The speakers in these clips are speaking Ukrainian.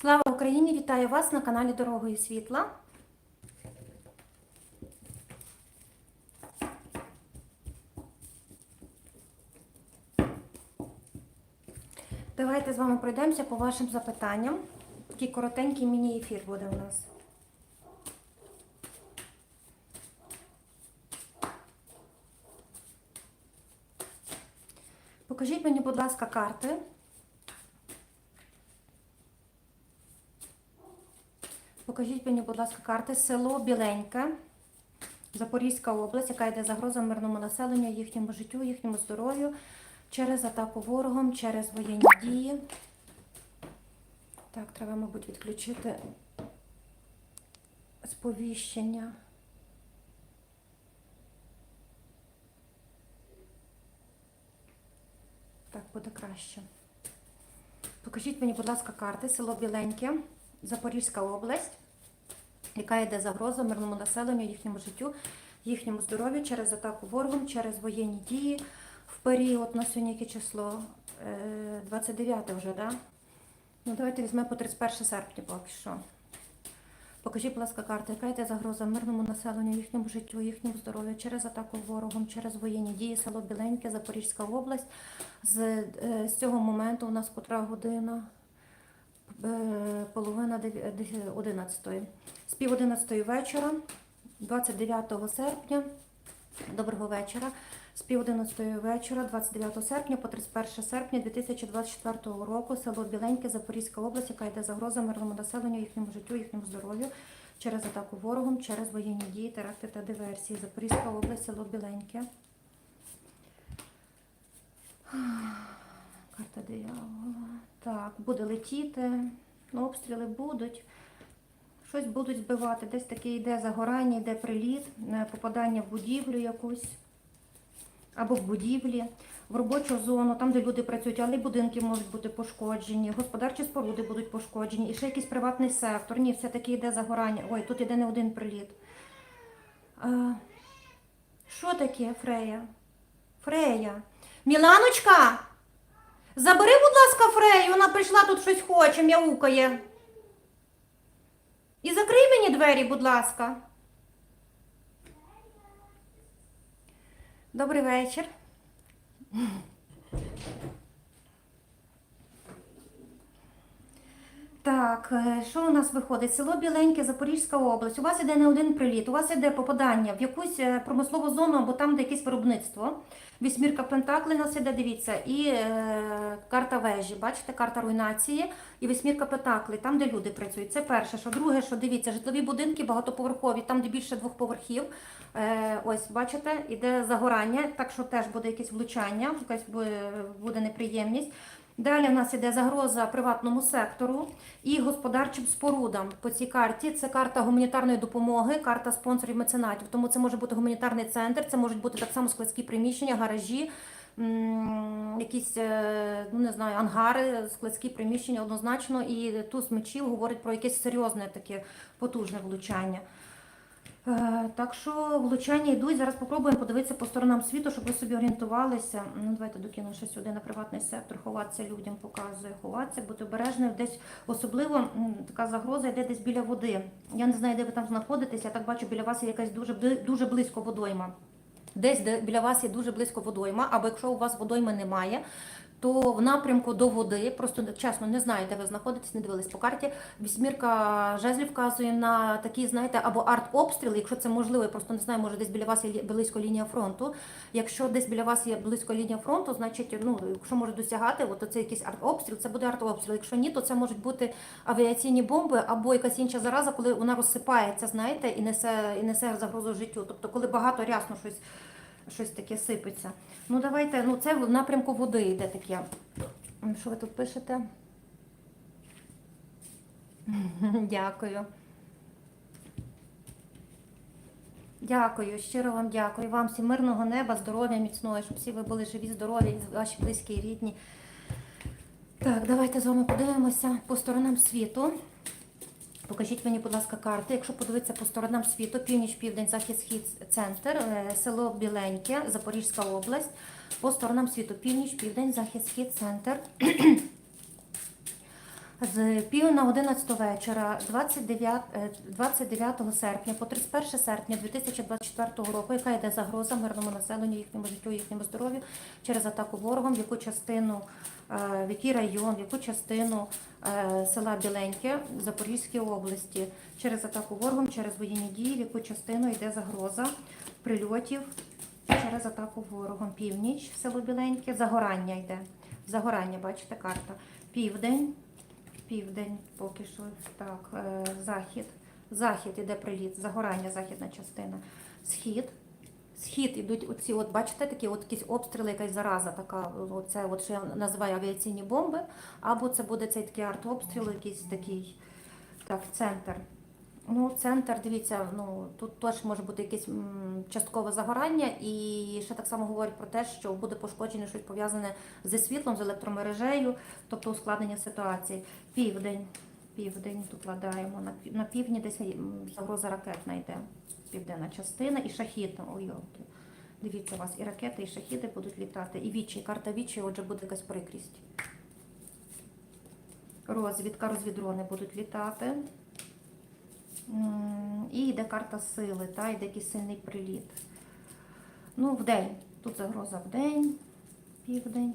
Слава Україні! Вітаю вас на каналі Дорогою Світла. Давайте з вами пройдемося по вашим запитанням. Такий коротенький міні-ефір буде у нас. Покажіть мені, будь ласка, карти. Покажіть мені, будь ласка, карти. Село Біленьке, Запорізька область, яка йде загроза мирному населенню, їхньому життю, їхньому здоров'ю через атаку ворогом, через воєнні дії. Так, треба, мабуть, відключити сповіщення. Так, буде краще. Покажіть мені, будь ласка, карти. Село Біленьке, Запорізька область, яка йде загроза мирному населенню, їхньому життю, їхньому здоров'ю через атаку ворогом, через воєнні дії в період на сьогодні яке число? Е, 29 вже, так? Да? Ну, давайте візьмемо по 31 серпня поки що. Покажіть, будь ласка, карти, яка йде загроза мирному населенню, їхньому життю, їхньому здоров'ю через атаку ворогом, через воєнні дії, село Біленьке, Запорізька область. З, е, з цього моменту у нас котра година, Е, половина 11. З пів 11 вечора, 29 серпня. Доброго вечора. З пів 11 вечора, 29 серпня по 31 серпня 2024 року, село Біленьке, Запорізька область, яка йде загроза мирному населенню, їхньому життю, їхньому здоров'ю через атаку ворогом, через воєнні дії, теракти та диверсії. Запорізька область, село Біленьке. Карта диявола. Так, буде летіти, ну, обстріли будуть. Щось будуть збивати. Десь таке йде загорання, йде приліт, е, попадання в будівлю якусь. Або в будівлі, в робочу зону, там, де люди працюють, але й будинки можуть бути пошкоджені, господарчі споруди будуть пошкоджені, і ще якийсь приватний сектор. Ні, все-таки йде загорання. Ой, тут іде не один приліт. А, що таке, Фрея? Фрея. Міланочка! Забери, будь ласка, Фрею, вона прийшла тут щось хоче, м'яукає. І закрий мені двері, будь ласка. Добрий вечір. Так, е, що у нас виходить? Село Біленьке, Запорізька область. У вас іде не один приліт, у вас іде попадання в якусь е, промислову зону або там, де якесь виробництво. Вісьмірка Пентакли нас іде, дивіться, і е, карта вежі. Бачите, карта руйнації і вісьмірка Пентакли, там, де люди працюють. Це перше. Що друге, що дивіться, житлові будинки багатоповерхові, там, де більше двох поверхів. Е, ось, бачите, іде загорання, так що теж буде якесь влучання, якась буде, неприємність. Далі в нас іде загроза приватному сектору і господарчим спорудам. По цій карті це карта гуманітарної допомоги, карта спонсорів меценатів. Тому це може бути гуманітарний центр, це можуть бути так само складські приміщення, гаражі, якісь е, ну не знаю, ангари, складські приміщення однозначно. І туз мечів говорить про якесь серйозне таке потужне влучання. Е, Так що влучання йдуть. Зараз спробуємо подивитися по сторонам світу, щоб ви собі орієнтувалися. Ну, давайте докину ще сюди на приватний сектор. Ховатися людям показує, ховатися, бути обережним. Десь особливо така загроза йде десь біля води. Я не знаю, де ви там знаходитесь. Я так бачу, біля вас є якась дуже дуже близько водойма. Десь де біля вас є дуже близько водойма, або якщо у вас водойми немає, то в напрямку до води, просто чесно не знаю, де ви знаходитесь, не дивились по карті. Вісьмірка жезлів вказує на такі, знаєте, або арт-обстріли, якщо це можливо, я просто не знаю, може десь біля вас є близько лінія фронту. Якщо десь біля вас є близько лінія фронту, значить, ну, якщо може досягати, от це якийсь арт-обстріл, це буде арт-обстріл. Якщо ні, то це можуть бути авіаційні бомби або якась інша зараза, коли вона розсипається, знаєте, і несе, і несе загрозу життю. Тобто, коли багато рясно щось щось таке сипеться. Ну давайте, ну це в напрямку води йде таке. Що ви тут пишете? Дякую. Дякую, щиро вам дякую. Вам всім мирного неба, здоров'я міцного, щоб всі ви були живі, здорові, ваші близькі і рідні. Так, давайте з вами подивимося по сторонам світу. Покажіть мені, будь ласка, карти. Якщо подивитися по сторонам світу, північ, південь, захід, схід, центр, е, село Біленьке, Запорізька область. По сторонам світу, північ, південь, захід, схід, центр. З пів на 11 вечора 29, е, 29 серпня по 31 серпня 2024 року, яка йде загроза мирному населенню, їхньому життю, їхньому здоров'ю через атаку ворогом, в яку частину, е, в який район, в яку частину е, села Біленьке в Запорізькій області, через атаку ворогом, через воєнні дії, в яку частину йде загроза прильотів через атаку ворогом. Північ, село Біленьке, загорання йде. Загорання, бачите, карта. Південь, південь поки що. Так, е, захід. Захід іде приліт, загорання, західна частина. Схід. Схід ідуть оці, от бачите, такі от якісь обстріли, якась зараза така. Оце, от що я називаю авіаційні бомби, або це буде цей такий артобстріл, якийсь такий. Так, центр. Ну, центр, дивіться, ну тут теж може бути якесь часткове загорання, і ще так само говорять про те, що буде пошкоджене щось пов'язане зі світлом, з електромережею, тобто ускладнення ситуації. Південь, південь на, на півдні десь загроза ракетна йде, південна частина і шахідна. Ой. Дивіться, у вас і ракети, і шахіди будуть літати, і вічі, карта вічі, отже, буде якась прикрість. Розвідка, розвідрони будуть літати. І йде карта сили, та йде якийсь сильний приліт. Ну, в день. Тут загроза в день, південь.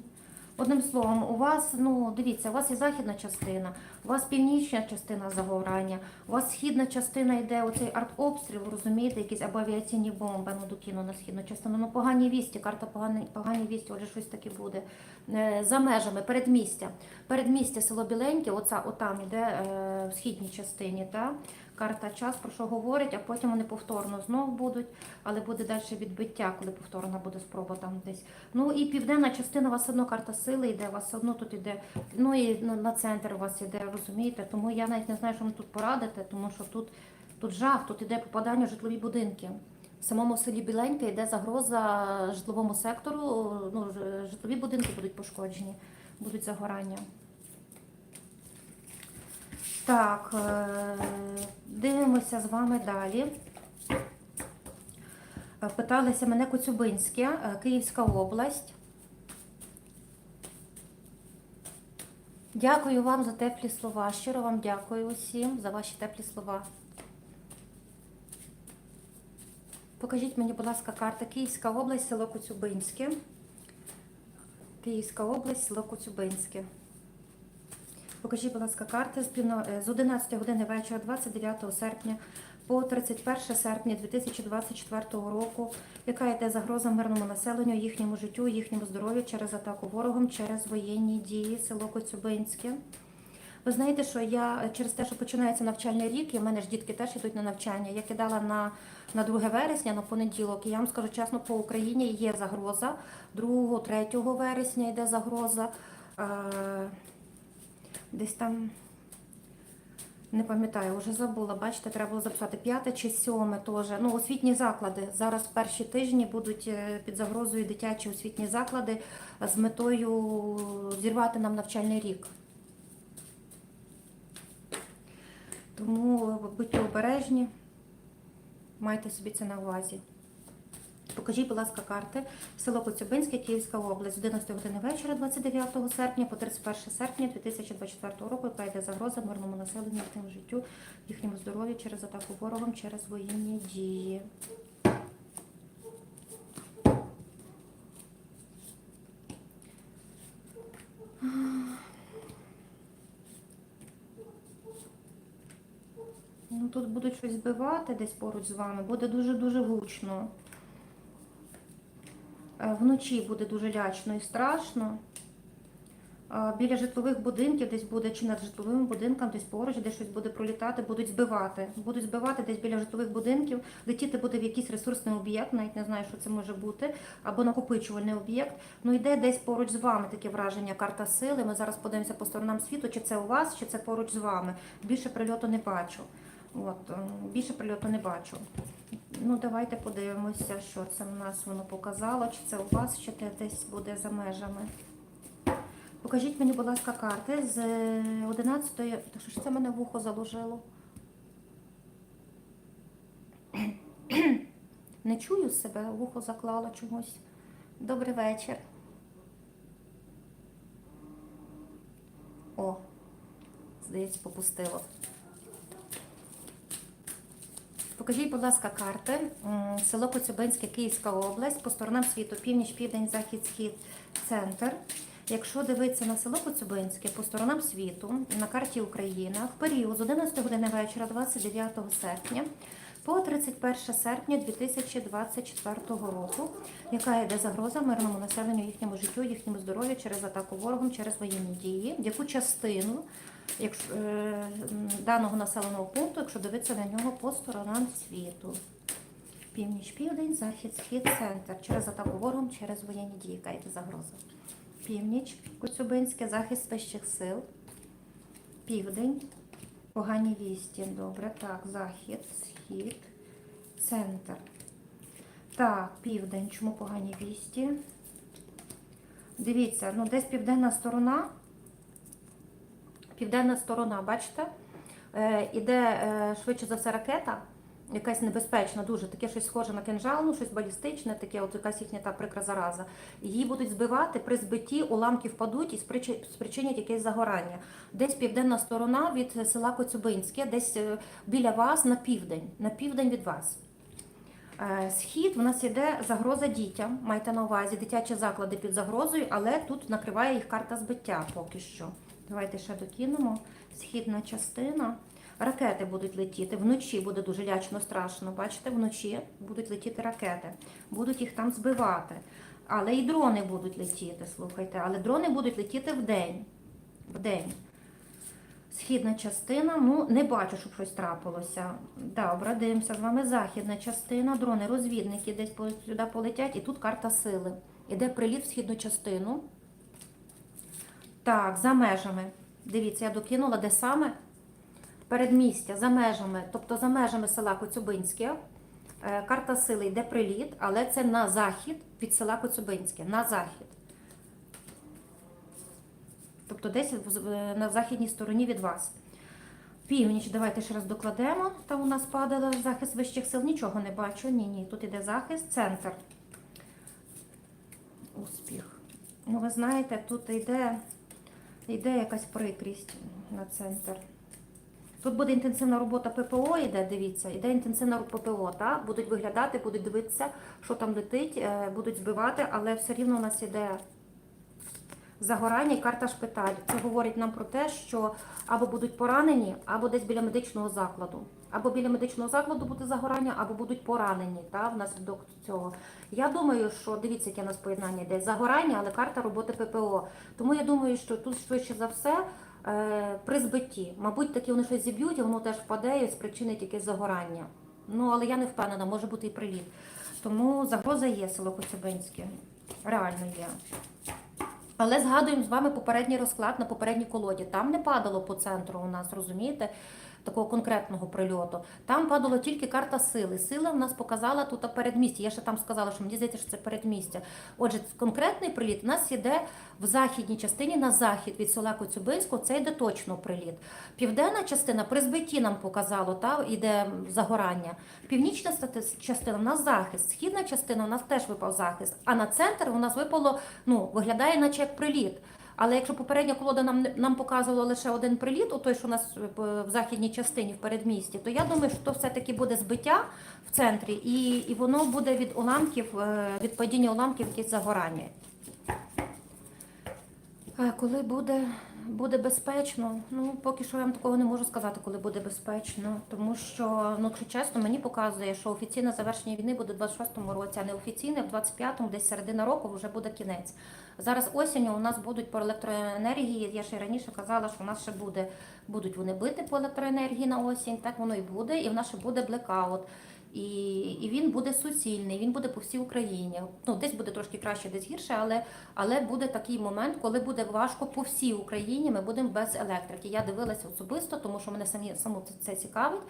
Одним словом, у вас, ну дивіться, у вас є західна частина, у вас північна частина загорання, у вас східна частина йде оцей артобстріл, розумієте, якісь або авіаційні бомби, ну докину на східну частину. Ну погані вісті, карта погані, погані вісті, отже щось таке буде. Е, За межами, передмістя. Передмістя село Біленьке, оця, отам іде е, в східній частині. Та? Карта час, про що говорять, а потім вони повторно знов будуть, але буде далі відбиття, коли повторна буде спроба там десь. Ну і південна частина у вас одно карта сили йде, у вас все одно тут іде, ну і на, центр у вас іде, розумієте? Тому я навіть не знаю, що вам тут порадити, тому що тут, тут жах, тут іде попадання в житлові будинки. В самому селі Біленьке йде загроза житловому сектору, ну, житлові будинки будуть пошкоджені, будуть загорання. Так, е, дивимося з вами далі. Е, Питалися мене Коцюбинське, е, Київська область. Дякую вам за теплі слова. Щиро вам дякую усім за ваші теплі слова. Покажіть мені, будь ласка, карта Київська область, село Коцюбинське. Київська область, село Коцюбинське. Покажіть, будь ласка, карти з, півно- е, 11 години вечора, 29 серпня по 31 серпня 2024 року, яка йде загроза мирному населенню, їхньому життю, їхньому здоров'ю через атаку ворогом, через воєнні дії, село Коцюбинське. Ви знаєте, що я е, через те, що починається навчальний рік, і в мене ж дітки теж йдуть на навчання. Я кидала на, на 2 вересня, на понеділок. І я вам скажу чесно, по Україні є загроза. 2-3 вересня йде загроза. Е, десь там. Не пам'ятаю, вже забула. Бачите, треба було записати п'яте чи сьоме теж. Ну, освітні заклади. Зараз перші тижні будуть е, під загрозою дитячі освітні заклади з метою зірвати нам навчальний рік. Тому будьте обережні, майте собі це на увазі. Покажіть, будь ласка, карти. Село Коцюбинське, Київська область, з 11 години вечора, 29 серпня по 31 серпня 2024 року, яка йде загроза мирному населенню, їхньому життю, їхньому здоров'ю через атаку ворогом, через воєнні дії. Ну, тут будуть щось збивати десь поруч з вами, буде дуже-дуже гучно. Вночі буде дуже лячно і страшно. Біля житлових будинків десь буде, чи над житловим будинком, десь поруч, де щось буде пролітати, будуть збивати. Будуть збивати десь біля житлових будинків, летіти буде в якийсь ресурсний об'єкт, навіть не знаю, що це може бути, або накопичувальний об'єкт. Ну йде десь поруч з вами таке враження, карта сили. Ми зараз подивимося по сторонам світу, чи це у вас, чи це поруч з вами. Більше прильоту не бачу. От, ем, більше прильоту не бачу. Ну, давайте подивимося, що це в нас воно показало, чи це у вас, чи це десь буде за межами. Покажіть мені, будь ласка, карти з 11-ї. Та що ж це мене вухо заложило? Не чую себе, вухо заклало чомусь. Добрий вечір. О, здається, попустило. Покажіть, будь ласка, карти. Село Коцюбинське, Київська область, по сторонам світу, північ, південь, захід, схід, центр. Якщо дивитися на село Коцюбинське по сторонам світу на карті України в період з 11 години вечора 29 серпня по 31 серпня 2024 року, яка йде загроза мирному населенню, їхньому життю, їхньому здоров'ю через атаку ворогом, через воєнні дії, яку частину якщо, е, даного населеного пункту, якщо дивитися на нього по сторонам світу. Північ, південь, захід, схід, центр. Через атаку ворогом, через воєнні дії. Яка йде загроза? Північ, Коцюбинське, захист вищих сил. Південь, погані вісті. Добре, так, захід, схід, центр. Так, південь. Чому погані вісті? Дивіться, ну десь південна сторона. Південна сторона, бачите? Е, іде е, швидше за все ракета, якась небезпечна, дуже таке щось схоже на кинжал, ну щось балістичне, таке, от якась їхня та прикра зараза. Її будуть збивати, при збитті уламки впадуть і спричинять якесь загорання. Десь південна сторона від села Коцюбинське, десь е, біля вас на південь, на південь від вас. Схід в нас іде загроза дітям. Майте на увазі дитячі заклади під загрозою, але тут накриває їх карта збиття поки що. Давайте ще докинемо. Східна частина. Ракети будуть летіти. Вночі буде дуже лячно страшно. Бачите, вночі будуть летіти ракети. Будуть їх там збивати. Але і дрони будуть летіти, слухайте. Але дрони будуть летіти вдень. Вдень. Східна частина, ну не бачу, щоб щось трапилося. Добре, дивимося з вами. Західна частина, дрони, розвідники десь сюди полетять, і тут карта сили. Іде приліт в східну частину. Так, за межами. Дивіться, я докинула, де саме? Передмістя, за межами, тобто за межами села Коцюбинське. Е, Карта сили йде приліт, але це на захід від села Коцюбинське. На захід. Тобто десь в- на західній стороні від вас. Північ, давайте ще раз докладемо. Там у нас падало захист вищих сил. Нічого не бачу. Ні, ні. Тут іде захист, центр. Успіх. Ну, ви знаєте, тут йде, йде якась прикрість на центр. Тут буде інтенсивна робота ППО, йде, дивіться, іде інтенсивна ППО, так? Будуть виглядати, будуть дивитися, що там летить, е, будуть збивати, але все рівно у нас іде загорання і карта шпиталь. Це говорить нам про те, що або будуть поранені, або десь біля медичного закладу. Або біля медичного закладу буде загорання, або будуть поранені та, внаслідок цього. Я думаю, що дивіться, яке у нас поєднання йде. Загорання, але карта роботи ППО. Тому я думаю, що тут швидше за все е, при збитті. Мабуть, таки вони щось зіб'ють, і воно теж впаде і спричинить якесь загорання. Ну, але я не впевнена, може бути і приліт. Тому загроза є село Коцюбинське. Реально є. Але згадуємо з вами попередній розклад на попередній колоді. Там не падало по центру у нас, розумієте, такого конкретного прильоту. Там падала тільки карта сили. Сила в нас показала тут передмістя. Я ще там сказала, що мені здається, що це передмістя. Отже, конкретний приліт у нас іде в західній частині на захід від села Коцюбинського. Це йде точно приліт. Південна частина при збитті нам показало, та іде загорання. Північна частина у нас захист, східна частина у нас теж випав захист. А на центр у нас випало, ну виглядає, наче як приліт. Але якщо попередня колода нам нам показувала лише один приліт, у той, що у нас е, в західній частині в передмісті, то я думаю, що то все-таки буде збиття в центрі, і, і воно буде від уламків, е, від падіння уламків якесь загорання. Коли буде, буде безпечно, ну поки що я вам такого не можу сказати, коли буде безпечно. Тому що, ну якщо чесно, мені показує, що офіційне завершення війни буде в 26-му році, а неофіційне в 25-му, десь середина року вже буде кінець. Зараз осінню у нас будуть по електроенергії. Я ще раніше казала, що у нас ще буде, будуть вони бити по електроенергії на осінь, так воно і буде, і в нас ще буде блекаут. І, і він буде суцільний, він буде по всій Україні. Ну, десь буде трошки краще, десь гірше, але, але буде такий момент, коли буде важко по всій Україні. Ми будемо без електрики. Я дивилася особисто, тому що мене самі само це, цікавить.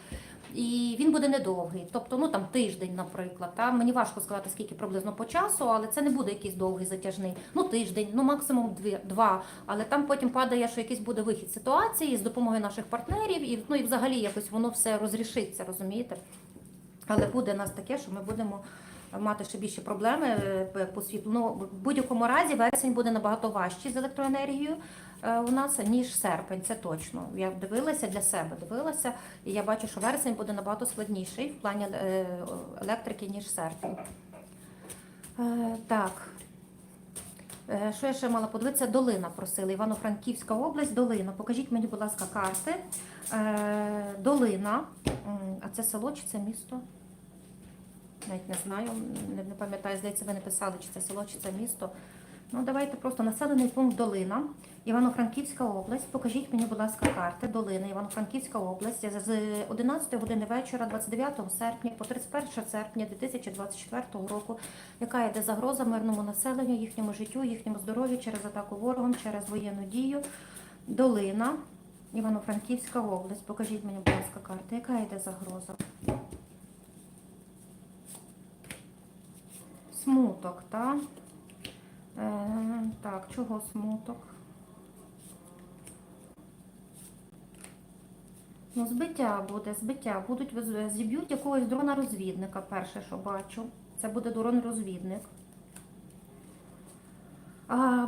І він буде недовгий, тобто ну там тиждень, наприклад. Та мені важко сказати, скільки приблизно по часу, але це не буде якийсь довгий затяжний. Ну тиждень, ну максимум дві, два. Але там потім падає, що якийсь буде вихід ситуації з допомогою наших партнерів, і ну і взагалі якось воно все розрішиться, розумієте? Але буде у нас таке, що ми будемо мати ще більше проблеми е, по світлу. Ну, в будь-якому разі вересень буде набагато важчий з електроенергією. е, у нас, ніж серпень, це точно. Я дивилася для себе, дивилася, і я бачу, що вересень буде набагато складніший в плані е, електрики, ніж серпень. Так. Е, Що я ще мала подивитися? Долина просили. Івано-Франківська область, Долина. Покажіть мені, будь ласка, карти. Е, Долина. А це село чи це місто? Навіть не знаю, не, пам'ятаю, здається, ви не писали, чи це село, чи це місто. Ну, давайте просто населений пункт Долина, Івано-Франківська область. Покажіть мені, будь ласка, карти Долина, Івано-Франківська область з 11 години вечора, 29 серпня по 31 серпня 2024 року, яка йде загроза мирному населенню, їхньому життю, їхньому здоров'ю через атаку ворогом, через воєнну дію. Долина, Івано-Франківська область. Покажіть мені, будь ласка, карти, яка йде загроза? Смуток, так? Е, так, чого смуток? Ну, збиття буде, збиття. Будуть зіб'ють якогось дрона-розвідника, перше, що бачу. Це буде дрон-розвідник.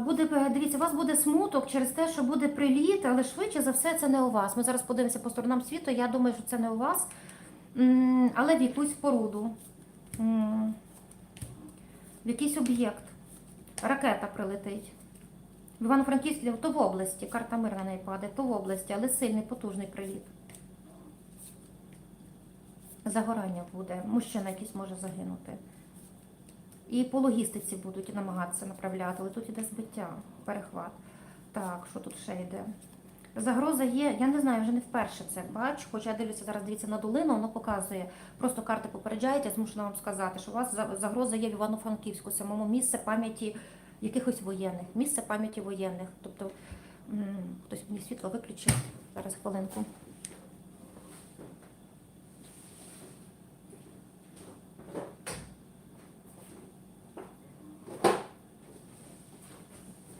Буде, е, дивіться, у вас буде смуток через те, що буде приліт, але швидше за все це не у вас. Ми зараз подивимося по сторонам світу. Я думаю, що це не у вас, але в якусь споруду, в якийсь об'єкт. Ракета прилетить. В Івано-Франківській, то в області, карта мир на неї падає, то в області, але сильний, потужний приліт. Загорання буде, мужчина якийсь може загинути. І по логістиці будуть намагатися направляти, але тут іде збиття, перехват. Так, що тут ще йде? Загроза є, я не знаю, вже не вперше це бачу, хоча я дивлюся зараз, дивіться на долину, воно показує. Просто карти попереджають, я змушена вам сказати, що у вас загроза є в Івано-Франківську, самому місце пам'яті якихось воєнних, місце пам'яті воєнних. Тобто хтось мені світло виключив. Зараз хвилинку.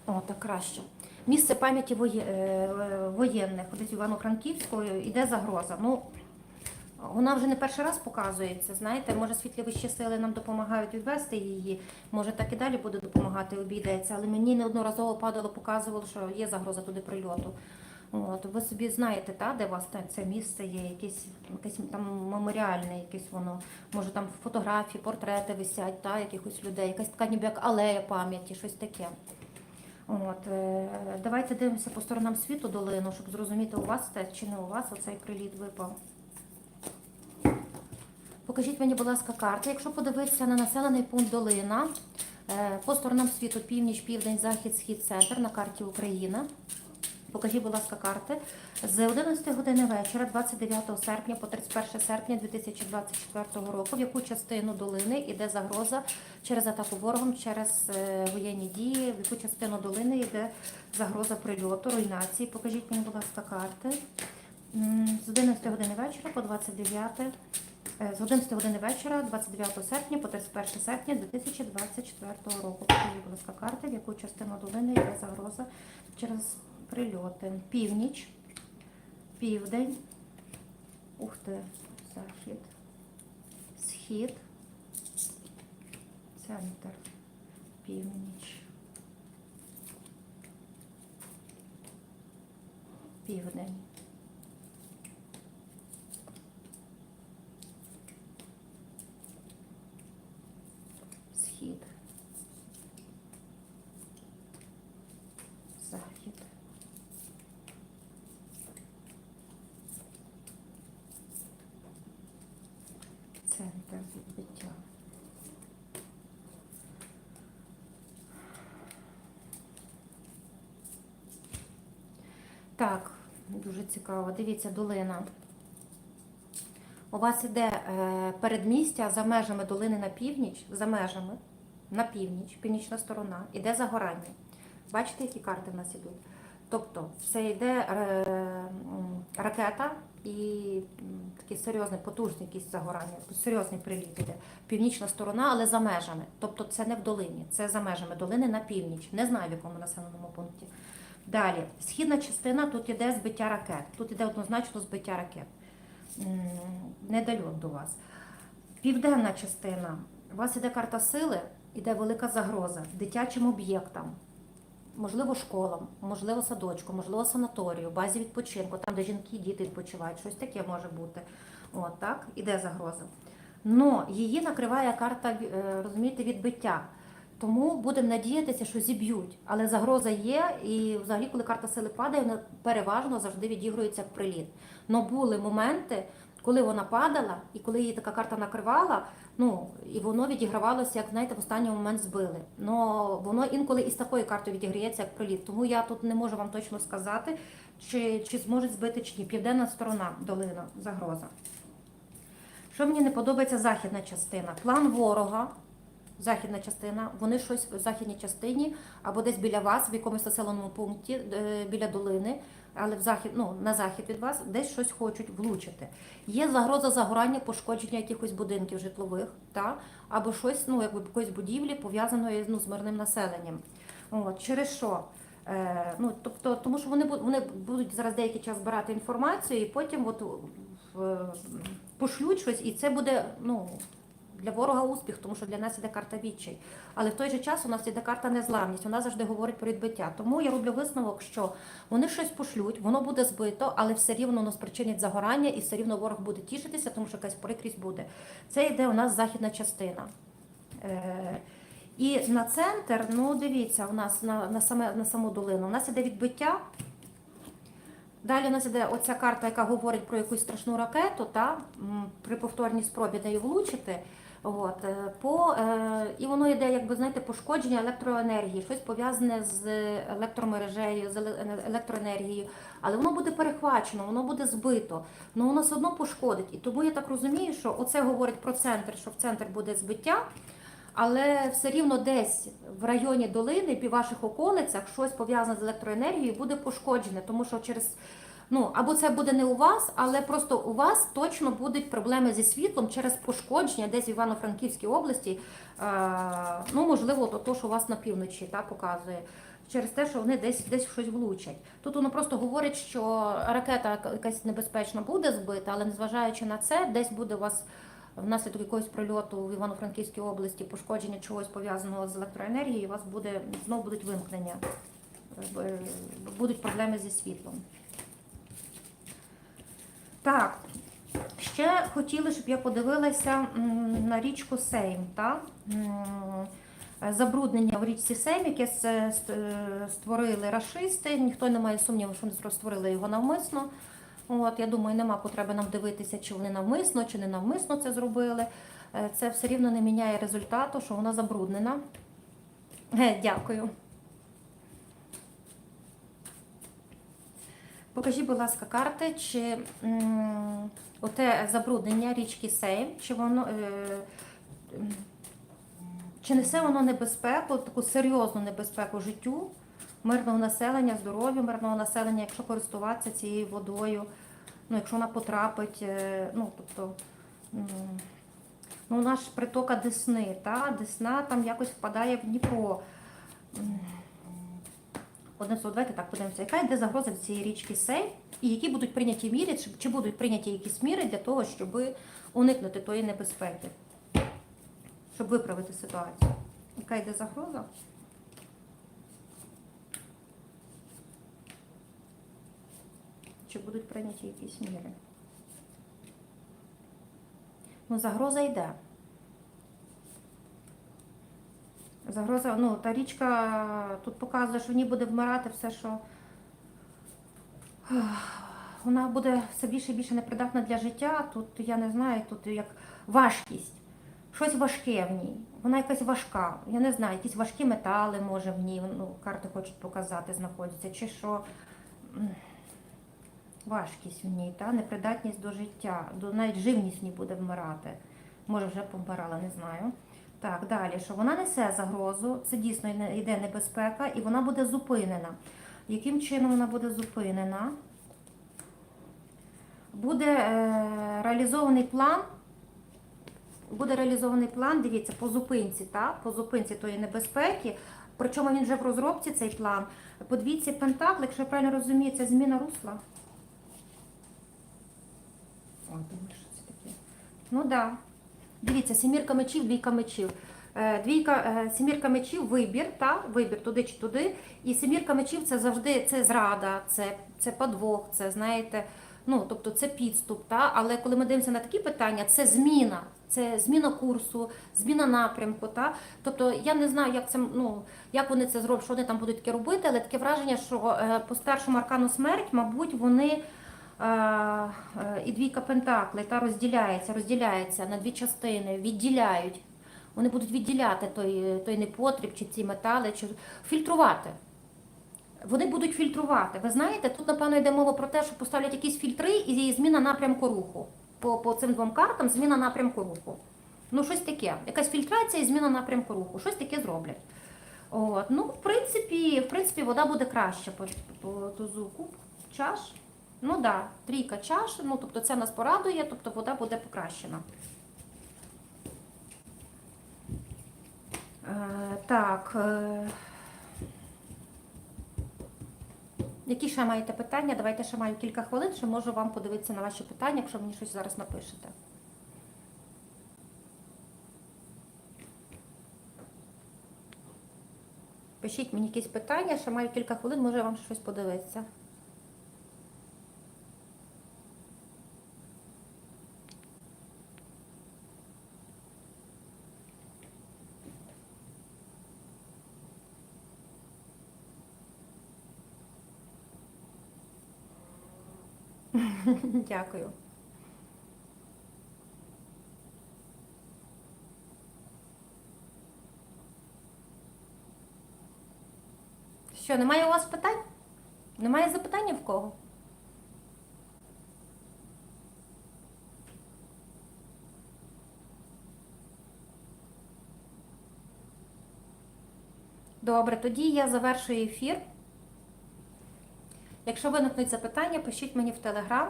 О, так краще. Місце пам'яті е, воєнних, десь Івано-Франківську, іде загроза. Ну, вона вже не перший раз показується, знаєте, може світлі вищі сили нам допомагають відвести її, може так і далі буде допомагати, обійдеться, але мені неодноразово падало, показувало, що є загроза туди прильоту. От, ви собі знаєте, та, де у вас та- це місце є, якесь, якесь там меморіальне, якесь воно, може там фотографії, портрети висять, та, якихось людей, якась така ніби як алея пам'яті, щось таке. От, е, давайте дивимося по сторонам світу долину, щоб зрозуміти, у вас те чи не у вас оцей приліт випав. Покажіть мені, будь ласка, карти. Якщо подивитися на населений пункт Долина, е, по сторонам світу північ, південь, захід, схід, центр на карті Україна. Покажіть, будь ласка, карти. З 11 години вечора, 29 серпня по 31 серпня 2024 року, в яку частину долини йде загроза через атаку ворогом, через е, воєнні дії, в яку частину долини йде загроза прильоту, руйнації. Покажіть мені, будь ласка, карти. З 11 години вечора по 29 е, з 11 години вечора, 29 серпня по 31 серпня 2024 року. Покажіть, будь ласка, карти, в яку частину долини йде загроза через прильоти. Північ, південь, ух ти, захід, схід, центр, північ, південь. Схід. Захід. Відбиття. Так, дуже цікаво. Дивіться, долина. У вас іде е, передмістя за межами долини на північ, за межами на північ, північна сторона, іде загорання. Бачите, які карти в нас ідуть? Тобто це йде е, ракета і такий серйозний, потужний якийсь загорання, серйозний приліт іде. Північна сторона, але за межами. Тобто це не в долині, це за межами долини на північ. Не знаю в якому населеному пункті. Далі, східна частина, тут іде збиття ракет. Тут іде однозначно збиття ракет. М, Недальот до вас. Південна частина. У вас іде карта сили, іде велика загроза дитячим об'єктам. Можливо, школам, можливо, садочку, можливо, санаторію, базі відпочинку, там, де жінки діти відпочивають, щось таке може бути. От так, іде загроза. Но її накриває карта, е, розумієте, відбиття. Тому будемо надіятися, що зіб'ють. Але загроза є, і взагалі, коли карта сили падає, вона переважно завжди відігрується як приліт. Но були моменти, коли вона падала, і коли її така карта накривала, ну і воно відігравалося, як знаєте, в останній момент збили. Но воно інколи із такою картою відіграється як приліт. Тому я тут не можу вам точно сказати, чи, чи зможуть збити чи ні. Південна сторона долина, загроза. Що мені не подобається західна частина? План ворога, західна частина, вони щось в західній частині або десь біля вас, в якомусь населеному пункті, е, біля долини, але в захід, ну, на захід від вас, десь щось хочуть влучити. Є загроза загорання, пошкодження якихось будинків житлових, та? або щось, ну, якби якоїсь будівлі пов'язаної ну, з мирним населенням. От, через що? Е, ну, тобто, тому що вони, вони будуть зараз деякий час збирати інформацію і потім от, в, пошлють щось, і це буде ну, для ворога успіх, тому що для нас іде карта відчай. Але в той же час у нас іде карта незламність, вона завжди говорить про відбиття. Тому я роблю висновок, що вони щось пошлють, воно буде збито, але все рівно воно спричинить загорання, і все рівно ворог буде тішитися, тому що якась прикрість буде. Це йде у нас західна частина. Е, і на центр, ну дивіться, у нас на, на, саме, на саму долину, у нас іде відбиття. Далі у нас іде оця карта, яка говорить про якусь страшну ракету, та, при повторній спробі нею влучити. От, е, по, е, і воно йде, якби знаєте, пошкодження електроенергії, щось пов'язане з електромережею, з електроенергією. Але воно буде перехвачено, воно буде збито, але воно все одно пошкодить. І тому я так розумію, що оце говорить про центр, що в центр буде збиття. Але все рівно десь в районі долини, під ваших околицях, щось пов'язане з електроенергією буде пошкоджене, тому що через ну або це буде не у вас, але просто у вас точно будуть проблеми зі світлом через пошкодження десь в Івано-Франківській області. Е, ну можливо, то, то, що у вас на півночі та показує. Через те, що вони десь десь щось влучать. Тут воно просто говорить, що ракета якась небезпечна буде збита, але незважаючи на це, десь буде у вас внаслідок якогось прильоту в Івано-Франківській області, пошкодження чогось пов'язаного з електроенергією, у вас буде знову будуть вимкнення, е, будуть проблеми зі світлом. Так, ще хотіли, щоб я подивилася на річку Сейм. Та? Забруднення в річці Сейм, яке створили рашисти. Ніхто не має сумніву, що вони створили його навмисно. От, я думаю, нема потреби нам дивитися, чи вони навмисно, чи не навмисно це зробили. Е, Це все рівно не міняє результату, що вона забруднена. Е, Дякую. Покажіть, будь ласка, карти, чи оте забруднення річки Сейм, чи воно. Е, чи несе воно небезпеку, таку серйозну небезпеку життю мирного населення, здоров'ю мирного населення, якщо користуватися цією водою, ну, якщо вона потрапить, е, ну, тобто, ну, наш притока Десни, та? Десна там якось впадає в Дніпро. Одним словом, давайте так подивимося, яка йде загроза від цієї річки Сей, і які будуть прийняті міри, чи, чи будуть прийняті якісь міри для того, щоб уникнути тої небезпеки, щоб виправити ситуацію. Яка йде загроза? Чи будуть прийняті якісь міри? Ну, загроза йде. Загроза, ну, та річка тут показує, що в ній буде вмирати все, що вона буде все більше і більше непридатна для життя. Тут я не знаю, тут як важкість. Щось важке в ній. Вона якась важка. Я не знаю, якісь важкі метали, може, в ній, ну, карти хочуть показати, знаходяться, чи що. Важкість в ній, та непридатність до життя, до навіть живність в ній буде вмирати. Може, вже помирала, не знаю. Так, далі, що вона несе загрозу, це дійсно йде- небезпека, і вона буде зупинена. Яким чином вона буде зупинена? Буде е, реалізований план. Буде реалізований план, дивіться, по зупинці, та? по зупинці тої небезпеки. Причому він вже в розробці цей план. По двійці Пентакл, якщо я правильно розумію, це зміна русла. Ой, думаю, що це таке? Ну так. Да. Дивіться, сімірка мечів, двійка мечів. Е, Двійка, е, сімірка мечів, вибір, та, вибір туди чи туди. І сімірка мечів це завжди це зрада, це, це подвох, це знаєте, ну тобто це підступ. Та? Але коли ми дивимося на такі питання, це зміна, це зміна курсу, зміна напрямку. Та? Тобто я не знаю, як це ну як вони це зроблять, що вони там будуть таке робити, але таке враження, що е, по старшому аркану смерть, мабуть, вони. Е, І двійка пентаклей та розділяється, розділяється на дві частини, відділяють. Вони будуть відділяти той, той непотріб, чи ці метали, чи фільтрувати. Вони будуть фільтрувати. Ви знаєте, тут, напевно, йде мова про те, що поставлять якісь фільтри і зміна напрямку руху. По, по цим двом картам зміна напрямку руху. Ну, щось таке. Якась фільтрація і зміна напрямку руху. Щось таке зроблять. От. Ну, в принципі, в принципі, вода буде краще по, по тузу куб, чаш. Ну так, да, трійка чаш, ну тобто це нас порадує, тобто вода буде покращена. Е, так. Е, які ще маєте питання? Давайте ще маю кілька хвилин, що можу вам подивитися на ваші питання, якщо мені щось зараз напишете. Пишіть мені якісь питання, ще маю кілька хвилин, може вам щось подивитися. Дякую. Що, немає у вас питань? Немає запитання в кого? Добре, тоді я завершую ефір. Якщо виникнуть запитання, пишіть мені в Телеграм.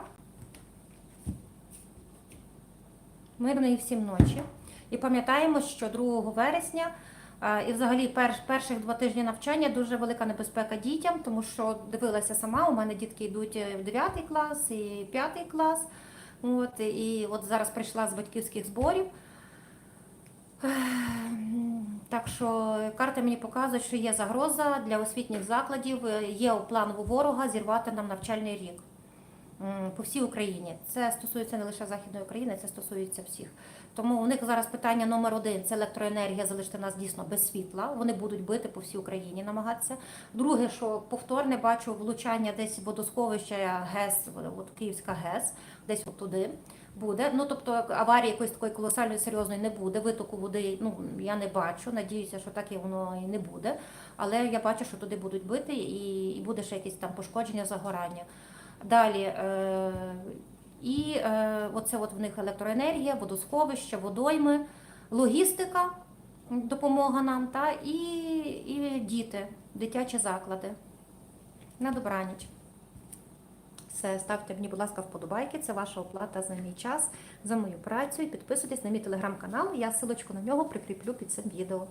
Мирної всім ночі. І пам'ятаємо, що 2 вересня е, і взагалі перш, перших два тижні навчання дуже велика небезпека дітям, тому що дивилася сама, у мене дітки йдуть в 9 клас і 5 клас. От, і от зараз прийшла з батьківських зборів. Так що карти мені показують, що є загроза для освітніх закладів, е, є план ворога зірвати нам навчальний рік по всій Україні. Це стосується не лише Західної України, це стосується всіх. Тому у них зараз питання номер один це електроенергія, залишити нас дійсно без світла. Вони будуть бити по всій Україні, намагатися. Друге, що повторне бачу влучання десь водосховища ГЕС, от Київська ГЕС, десь от туди буде. Ну тобто аварії якоїсь такої колосальної серйозної не буде. Витоку води ну я не бачу. Надіюся, що так і воно і не буде. Але я бачу, що туди будуть бити, і, і буде ще якесь там пошкодження, загорання. Далі. Е, і е, оце от в них електроенергія, водосховище, водойми, логістика, допомога нам, та, і, і діти, дитячі заклади. На добраніч. Все, ставте мені, будь ласка, вподобайки. Це ваша оплата за мій час, за мою працю. І підписуйтесь на мій телеграм-канал. Я силочку на нього прикріплю під цим відео.